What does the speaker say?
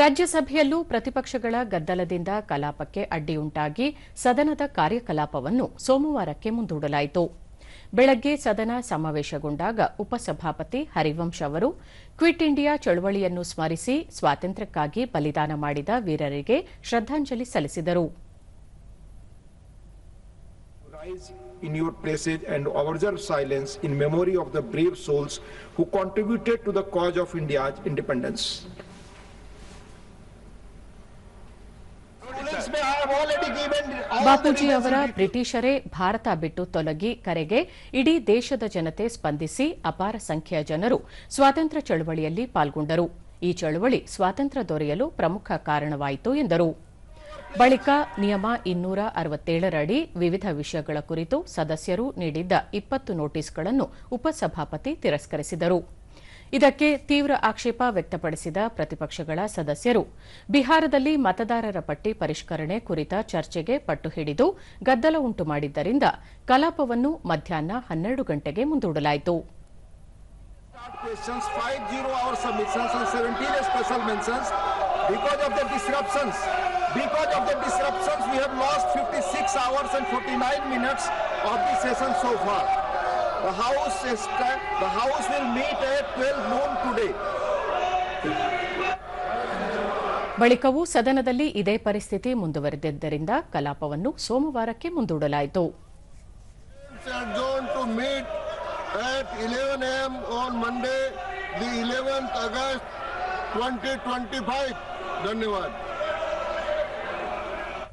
ರಾಜ್ಯಸಭೆಯಲ್ಲೂ ಪ್ರತಿಪಕ್ಷಗಳ ಗದ್ದಲದಿಂದ ಕಲಾಪಕ್ಕೆ ಅಡ್ಡಿಯುಂಟಾಗಿ ಸದನದ ಕಾರ್ಯಕಲಾಪವನ್ನು ಸೋಮವಾರಕ್ಕೆ ಮುಂದೂಡಲಾಯಿತು ಬೆಳಗ್ಗೆ ಸದನ ಸಮಾವೇಶಗೊಂಡಾಗ ಉಪಸಭಾಪತಿ ಹರಿವಂಶ್ ಅವರು, ಕ್ವಿಟ್ ಇಂಡಿಯಾ ಚಳವಳಿಯನ್ನು ಸ್ಮರಿಸಿ ಸ್ವಾತಂತ್ರ್ಯಕ್ಕಾಗಿ ಬಲಿದಾನ ಮಾಡಿದ ವೀರರಿಗೆ ಶ್ರದ್ದಾಂಜಲಿ ಸಲ್ಲಿಸಿದರು in your places and observe silence in memory of the brave souls who contributed to the cause of India's independence. Bapuji ಅವರ. ಬ್ರಿಟಿಷರೇ ಭಾರತ ಬಿಟ್ಟು ತೊಲಗಿ ಕರೆಗೆ ಇಡೀ ದೇಶದ ಜನತೆ ಸ್ಪಂದಿಸಿ ಅಪಾರ ಸಂಖ್ಯೆಯ ಜನರು ಸ್ವಾತಂತ್ರ್ಯ ಚಳವಳಿಯಲ್ಲಿ ಪಾಲ್ಗೊಂಡರು. ಈ ಚಳವಳಿ ಸ್ವಾತಂತ್ರ್ಯ ದೊರೆಯಲು ಪ್ರಮುಖ ಕಾರಣವಾಯಿತು ಎಂದರು. ಬಳಿಕ ನಿಯಮ ಇನ್ನೂರ ಅರವತ್ತೇಳರಡಿ ವಿವಿಧ ವಿಷಯಗಳ ಕುರಿತು ಸದಸ್ಯರು ನೀಡಿದ್ದ ಇಪ್ಪತ್ತು ನೋಟಿಸ್ಗಳನ್ನು ಉಪಸಭಾಪತಿ ತಿರಸ್ಕರಿಸಿದರು. ಇದಕ್ಕೆ ತೀವ್ರ ಆಕ್ಷೇಪ ವ್ಯಕ್ತಪಡಿಸಿದ ಪ್ರತಿಪಕ್ಷಗಳ ಸದಸ್ಯರು. ಬಿಹಾರದಲ್ಲಿ ಮತದಾರರ ಪಟ್ಟಿ ಪರಿಷ್ಕರಣೆ ಕುರಿತ ಚರ್ಚೆಗೆ ಪಟ್ಟು ಹಿಡಿದು ಗದ್ದಲ ಉಂಟು ಮಾಡಿದ್ದರಿಂದ ಕಲಾಪವನ್ನು ಮಧ್ಯಾಹ್ನ ಹನ್ನೆರಡು ಗಂಟೆಗೆ ಮುಂದೂಡಲಾಯಿತು. The House, is, the House will meet at 12 noon today. ಬಳಿಕವೂ ಸದನದಲ್ಲಿ ಇದೇ ಪರಿಸ್ಥಿತಿ ಮುಂದುವರೆದಿದ್ದರಿಂದ ಕಲಾಪವನ್ನು ಸೋಮವಾರಕ್ಕೆ ಮುಂದೂಡಲಾಯಿತು It's adjourned to meet at 11 a.m. on Monday, the 11th August 2025. धन्यवाद